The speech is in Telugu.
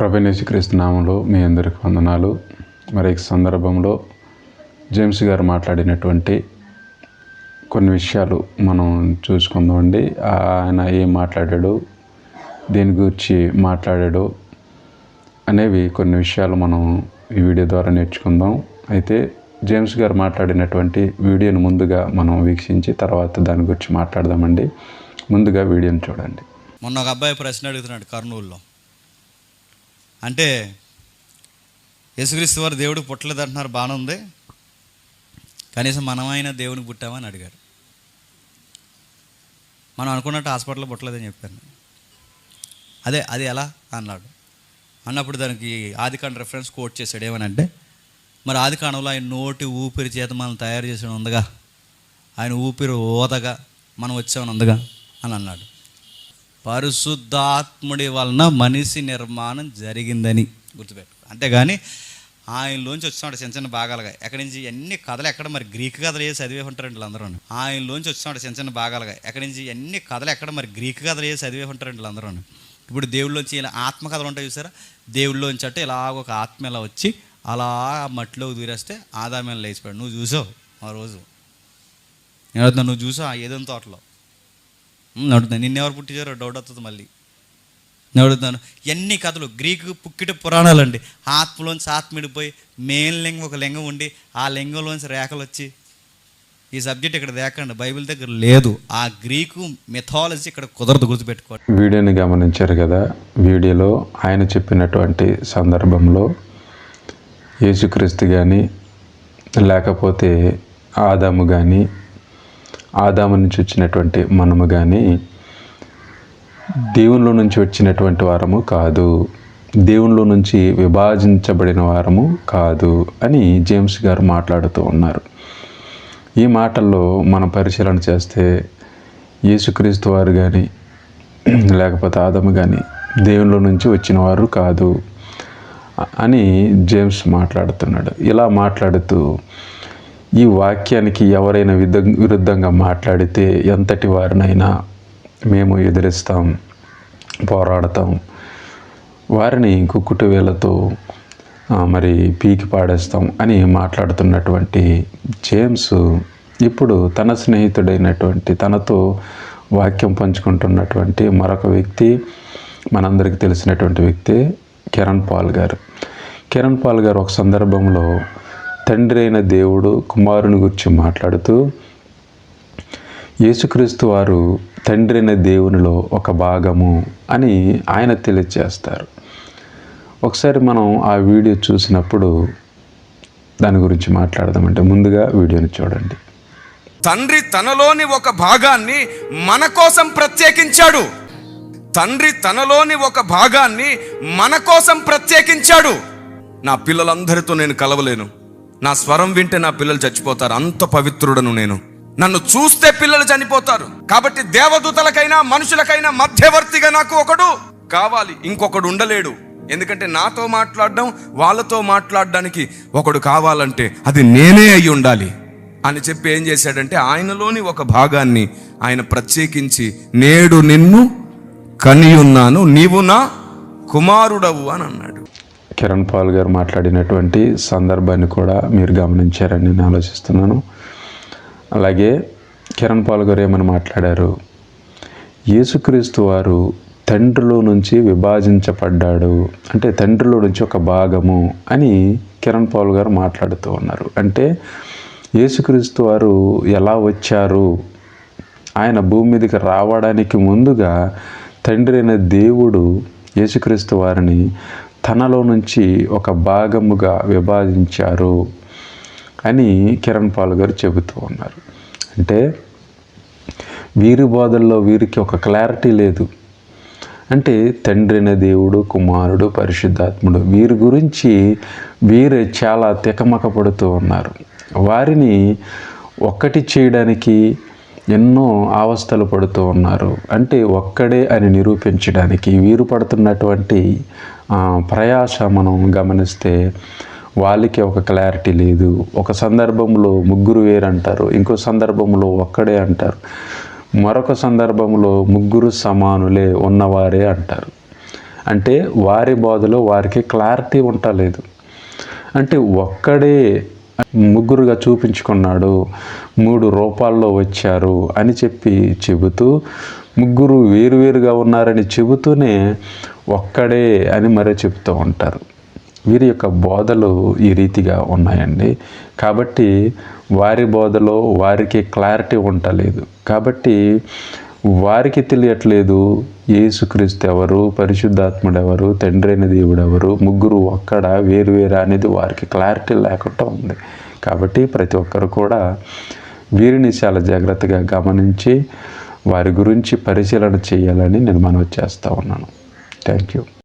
ప్రభనేశక్రీస్తు నామంలో మీ అందరికి వందనాలు. మరి ఈ సందర్భంలో జేమ్స్ గారు మాట్లాడినటువంటి కొన్ని విషయాలు మనం చూసుకుందామండి. ఆయన ఏం మాట్లాడాడు దేని గురించి మాట్లాడాడు అనేవి కొన్ని విషయాలు మనం ఈ వీడియో ద్వారా నేర్చుకుందాం. అయితే జేమ్స్ గారు మాట్లాడినటువంటి వీడియోను ముందుగా మనం వీక్షించి తర్వాత దాని గురించి మాట్లాడదామండి. ముందుగా వీడియోని చూడండి. మొన్న ఒక అబ్బాయి ప్రశ్న అడుగుతున్నాడు కర్నూలులో. అంటే యేసుక్రీస్తు వారు దేవుడు పుట్టలేదు అంటున్నారు బాగానే ఉంది. కనీసం మనమైనా దేవుని పుట్టామని అడిగాడు మనం అనుకున్నట్టు హాస్పిటల్లో పుట్టలేదని చెప్పాను అదే అది ఎలా అన్నాడు. అన్నప్పుడు దానికి ఆదికాండ రెఫరెన్స్ కోట్ చేశాడు. ఏమని అంటే మరి ఆదికాండంలో ఆయన నోటి ఊపిరి చేత మనం తయారు చేసిన ఉందిగా? ఆయన ఊపిరి ఓదగా మనం వచ్చామని ఉందిగా? అని అన్నాడు. పరిశుద్ధాత్ముడి వలన మనిషి నిర్మాణం జరిగిందని గుర్తుపెట్టు అంతేగాని ఆయనలోంచి వచ్చినాడు చిన్న చిన్న భాగాలుగా ఎక్కడి నుంచి ఎన్ని కథలు ఎక్కడ మరి గ్రీక్ కథలు వేసి చదివే ఉంటారండి వీళ్ళందరూ ఆయనలోంచి వచ్చినాడు చిన్న చిన్న భాగాలుగా ఎక్కడి నుంచి ఎన్ని కథలు ఎక్కడ మరి గ్రీక్ కథలు వేసి చదివే ఉంటారండి వీళ్ళందరూ ఇప్పుడు దేవుళ్ళలోంచి ఇలా ఆత్మ కథలు ఉంటాయి చూసారా? దేవుళ్ళలోంచి అంటే ఇలా ఒక ఆత్మ ఇలా వచ్చి అలా మట్టిలోకి దూరేస్తే ఆదామైన లేచిపోయాడు. నువ్వు చూసావు ఆ రోజు. నేను నువ్వు చూసావు ఆ ఏదో తోటలో. అడుగుతాను నిన్నెవరు పుట్టించారో డౌట్ వస్తుంది మళ్ళీ. నేను అడుగుతాను ఎన్ని కథలు? గ్రీకు పుక్కిట పురాణాలు అండి ఆత్మలోంచి ఆత్మిడిపోయి మెయిన్ లింగం ఒక లింగం ఉండి ఆ లింగంలోంచి రేఖలు వచ్చి ఈ సబ్జెక్ట్ ఇక్కడ దేకండి బైబిల్ దగ్గర లేదు. ఆ గ్రీకు మెథాలజీ ఇక్కడ కుదరదు గుర్తుపెట్టుకోండి. వీడియోని గమనించారు కదా? వీడియోలో ఆయన చెప్పినటువంటి సందర్భంలో యేసుక్రీస్తు కానీ లేకపోతే ఆదాము కానీ ఆదాము నుంచి వచ్చినటువంటి మనము కానీ దేవునిలో నుంచి వచ్చినటువంటి వారము కాదు. దేవునిలో నుంచి విభాజించబడిన వారము కాదు అని జేమ్స్ గారు మాట్లాడుతూ ఉన్నారు. ఈ మాటల్లో మనం పరిశీలన చేస్తే యేసుక్రీస్తు వారు కానీ లేకపోతే ఆదము కానీ దేవునిలో నుంచి వచ్చిన వారు కాదు అని జేమ్స్ మాట్లాడుతున్నాడు. ఇలా మాట్లాడుతూ ఈ వాక్యానికి ఎవరైనా విధ విరుద్ధంగా మాట్లాడితే ఎంతటి వారినైనా మేము ఎదిరిస్తాం పోరాడతాం. వారిని కుక్కుటి వేలతో మరి పీకి పాడేస్తాం అని మాట్లాడుతున్నటువంటి జేమ్స్ ఇప్పుడు తన స్నేహితుడైనటువంటి తనతో వాక్యం పంచుకుంటున్నటువంటి మరొక వ్యక్తి మనందరికీ తెలిసినటువంటి వ్యక్తి కిరణ్ పాల్ గారు. కిరణ్ పాల్ గారు ఒక సందర్భంలో తండ్రి అయిన దేవుడు కుమారుని గురించి మాట్లాడుతూ యేసుక్రీస్తు వారు తండ్రి అయిన దేవునిలో ఒక భాగము అని ఆయన తెలియజేస్తారు ఒకసారి మనం ఆ వీడియో చూసినప్పుడు దాని గురించి మాట్లాడదామంటే ముందుగా వీడియోని చూడండి. తండ్రి తనలోని ఒక భాగాన్ని మన కోసం ప్రత్యేకించాడు. తండ్రి తనలోని ఒక భాగాన్ని మన కోసం ప్రత్యేకించాడు. నా పిల్లలందరితో నేను కలవలేను. నా స్వరం వింటే నా పిల్లలు చచ్చిపోతారు. అంత పవిత్రుడను నేను. నన్ను చూస్తే పిల్లలు చనిపోతారు. కాబట్టి దేవదూతలకైనా మనుషులకైనా మధ్యవర్తిగా నాకు ఒకడు కావాలి. ఇంకొకడు ఉండలేడు. ఎందుకంటే నాతో మాట్లాడడం వాళ్ళతో మాట్లాడడానికి ఒకడు కావాలంటే అది నేనే అయి ఉండాలి. అని చెప్పి ఏం చేశాడంటే ఆయనలోని ఒక భాగాన్ని ఆయన ప్రత్యేకించి నేడు నిన్ను కనియున్నాను. నీవు నా కుమారుడవు అని అన్నాడు. కిరణ్ పాల్ గారు మాట్లాడినటువంటి సందర్భాన్ని కూడా మీరు గమనించారని నేను ఆలోచిస్తున్నాను. అలాగే కిరణ్ పాల్ గారు ఏమని మాట్లాడారు? యేసుక్రీస్తు వారు తండ్రిలో నుంచి విభాజించబడ్డాడు. అంటే తండ్రిలో నుంచి ఒక భాగము అని కిరణ్ పాల్ గారు మాట్లాడుతూ ఉన్నారు. అంటే యేసుక్రీస్తు వారు ఎలా వచ్చారు? ఆయన భూమి మీదకి రావడానికి ముందుగా తండ్రి అయిన దేవుడు యేసుక్రీస్తు వారిని తనలో నుంచి ఒక భాగముగా విభాగించారు అని కిరణ్ పాల్ గారు చెబుతూ ఉన్నారు. అంటే వీరి బోధల్లో వీరికి ఒక క్లారిటీ లేదు. అంటే తండ్రిన దేవుడు కుమారుడు పరిశుద్ధాత్ముడు వీరి గురించి వీరే చాలా తికమక పడుతూ ఉన్నారు. వారిని ఒక్కటి చేయడానికి ఎన్నో అవస్థలు పడుతూ ఉన్నారు. అంటే ఒక్కడే అని నిరూపించడానికి వీరు పడుతున్నటువంటి ప్రయాస మనం గమనిస్తే వాళ్ళకి ఒక క్లారిటీ లేదు. ఒక సందర్భంలో ముగ్గురు వేరంటారు ఇంకో సందర్భంలో ఒక్కడే అంటారు మరొక సందర్భంలో ముగ్గురు సమానులే ఉన్నవారే అంటారు. అంటే వారి బోధలో వారికి క్లారిటీ ఉండలేదు అంటే ఒక్కడే ముగ్గురుగా చూపించుకున్నాడు. మూడు రూపాల్లో వచ్చారు అని చెప్పి చెబుతూ ముగ్గురు వేరువేరుగా ఉన్నారని చెబుతూనే ఒక్కడే అని మరీ చెప్తూ ఉంటారు. వీరి యొక్క బోధలు ఈ రీతిగా ఉన్నాయండి. కాబట్టి వారి బోధలో వారికి క్లారిటీ ఉండలేదు. కాబట్టి వారికి తెలియట్లేదు యేసుక్రీస్తు ఎవరు పరిశుద్ధాత్ముడు ఎవరు తండ్రి అయిన దేవుడు ఎవరు ముగ్గురు ఒక్కడ వేరు వేరు అనేది వారికి క్లారిటీ లేకుండా ఉంది. కాబట్టి ప్రతి ఒక్కరు కూడా వీరిని చాలా జాగ్రత్తగా గమనించి వారి గురించి పరిశీలన చేయాలని నేను మనవి చేస్తూ ఉన్నాను. Thank you